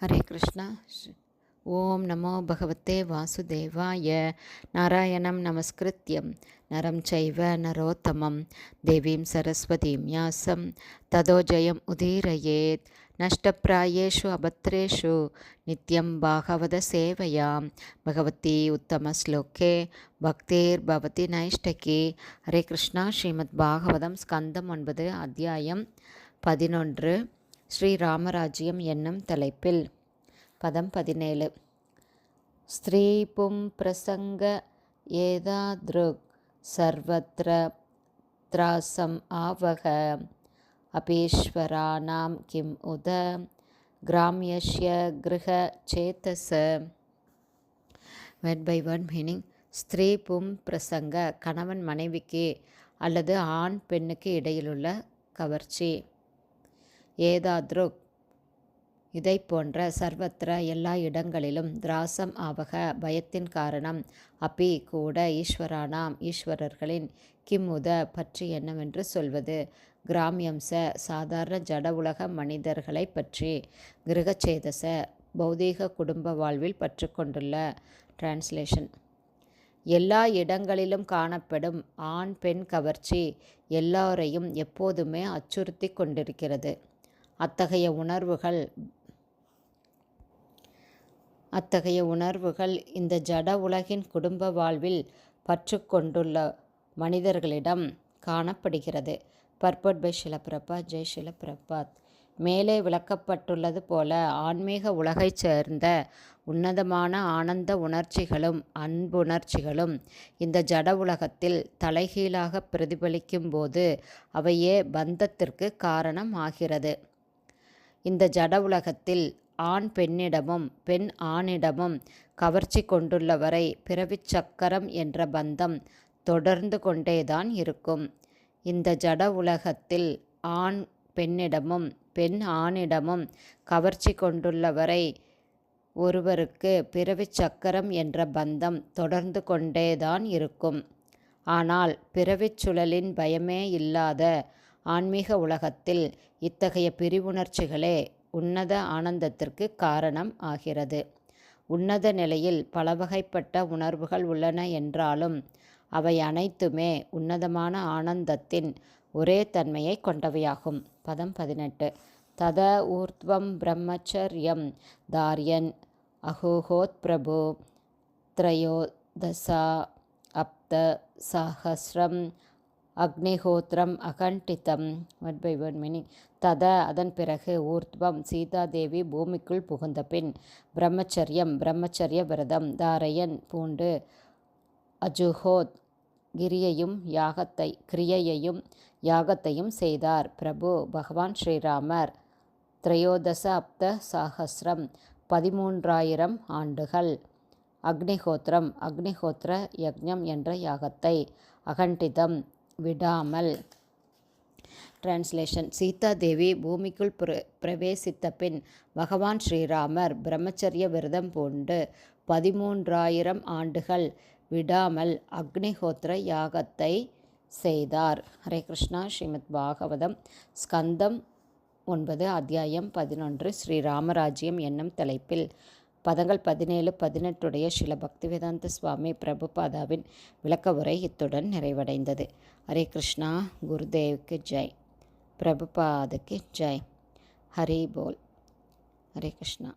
ஹரே கிருஷ்ணா. ஓம் நமோ பகவத்தே வாசுதேவாய. நாராயணம் நமஸ்கிருத்யம். நரம் சைவ நரோத்தமம். தேவீம் சரஸ்வதீம் யாசம். ததோ ஜெயம் உதீரயேத். நஷ்டப்பிராயேஷு அபத்ரேஷு. நித்யம் பாகவத சேவையாம். பகவதி உத்தம ஸ்லோகே. பக்தேர் பவதி நைஷ்டகி. ஹரே கிருஷ்ணா. ஸ்ரீமத் பாகவதம் ஸ்கந்தம் ஒன்பது அத்தியாயம் பதினொன்று. ஸ்ரீராமராஜ்யம் என்னும் தலைப்பில். பதம் பதினேழு. ஸ்திரீபும் பிரசங்க ஏதாத்ருக் சர்வத்ர திராசம் ஆவக. அபீஸ்வராணாம் கிம் உத கிராமியஷ்ய கிருஹ சேதச வெட் பை ஒன் மீனிங் ஸ்திரீ பும் பிரசங்க கணவன் மனைவிக்கு அல்லது ஆண் பெண்ணுக்கு இடையிலுள்ள கவர்ச்சி. ஏதாத்ருக் இதை போன்ற சர்வத்திர எல்லா இடங்களிலும் திராசம் ஆவக பயத்தின் காரணம். அப்பி கூட ஈஸ்வரானாம் ஈஸ்வரர்களின் கிம்முத பற்றி என்னவென்று சொல்வது? கிராமியம்ச சாதாரண ஜட உலக மனிதர்களை பற்றி கிரகச்சேதச பௌதீக குடும்ப வாழ்வில் பற்று கொண்டுள்ள டிரான்ஸ்லேஷன் எல்லா இடங்களிலும் காணப்படும் ஆண் பெண் கவர்ச்சி எல்லாரையும் எப்போதுமே அச்சுறுத்தி கொண்டிருக்கிறது. அத்தகைய உணர்வுகள். அத்தகைய உணர்வுகள் இந்த ஜட உலகின் குடும்ப வாழ்வில் பற்று கொண்டுள்ள மனிதர்களிடம் காணப்படுகிறது. பர்பட் பை ஷிலப்பிரபா ஜெய் ஷிலப்பிரபாத் மேலே விளக்கப்பட்டுள்ளது போல ஆன்மீக உலகைச் சேர்ந்த உன்னதமான ஆனந்த உணர்ச்சிகளும் அன்புணர்ச்சிகளும் இந்த ஜட உலகத்தில் தலைகீழாக பிரதிபலிக்கும் போது அவையே பந்தத்திற்கு காரணம் ஆகிறது இந்த ஜட உலகத்தில் ஆண் பெண்ணிடமும் பெண் ஆணிடமும் கவர்ச்சி கொண்டுள்ளவரை பிறவிச் சக்கரம் என்ற பந்தம் தொடர்ந்து கொண்டேதான் இருக்கும். இந்த ஜட உலகத்தில் ஆண் பெண்ணிடமும் பெண் ஆணிடமும் கவர்ச்சி கொண்டுள்ளவரை ஒருவருக்கு பிறவிச் சக்கரம் என்ற பந்தம் தொடர்ந்து கொண்டேதான் இருக்கும். ஆனால் பிறவிச் சுழலின் பயமே இல்லாத ஆன்மீக உலகத்தில் இத்தகைய பிரிவுணர்ச்சிகளே உன்னத ஆனந்தத்திற்கு காரணம் ஆகிறது. உன்னத நிலையில் பலவகைப்பட்ட உணர்வுகள் உள்ளன என்றாலும் அவை அனைத்துமே உன்னதமான ஆனந்தத்தின் ஒரே தன்மையை கொண்டவையாகும். பதம் பதினெட்டு. தத ஊர்த்வம் பிரம்மச்சரியம் தாரியன் அகோஹோத் பிரபு த்ரயோதசா அப்த சஹஸ்ரம் அக்னிஹோத்திரம் அகண்டிதம் ஒன் பை ஒன் மீனிங் தத அதன் பிறகு ஊர்த்வம் சீதாதேவி பூமிக்குள் புகுந்த பின் பிரம்மச்சரியம் பிரம்மச்சரிய விரதம் தாரையன் பூண்டு அஜுஹோத் கிரியையும் யாகத்தை கிரியையையும் யாகத்தையும் செய்தார். பிரபு பகவான் ஸ்ரீராமர் திரையோதச அப்த சாகசிரம் பதிமூன்றாயிரம் ஆண்டுகள். அக்னிஹோத்திரம் அக்னிஹோத்திர யக்ஞம் என்ற யாகத்தை அகண்டிதம் விடாமல். டிரான்ஸ்லேஷன் சீதா தேவி பூமிக்குள் பிர பிரவேசித்த பின் பகவான் ஸ்ரீராமர் பிரம்மச்சரிய விரதம் பூண்டு பதிமூன்றாயிரம் ஆண்டுகள் விடாமல் அக்னிஹோத்திர யாகத்தை செய்தார். ஹரே கிருஷ்ணா. ஸ்ரீமத் பாகவதம். ஸ்கந்தம் ஒன்பது அத்தியாயம் பதினொன்று. ஸ்ரீராமராஜ்யம் என்னும் தலைப்பில் பதங்கள் பதினேழு பதினெட்டுடைய ஸ்ரீல பக்திவேதாந்த சுவாமி பிரபுபாதாவின் விளக்க உரை இத்துடன் நிறைவடைந்தது. ஹரே கிருஷ்ணா குருதேவுக்கு ஜெய். பிரபுபாதுக்கு ஜெய். ஹரி போல். ஹரே கிருஷ்ணா.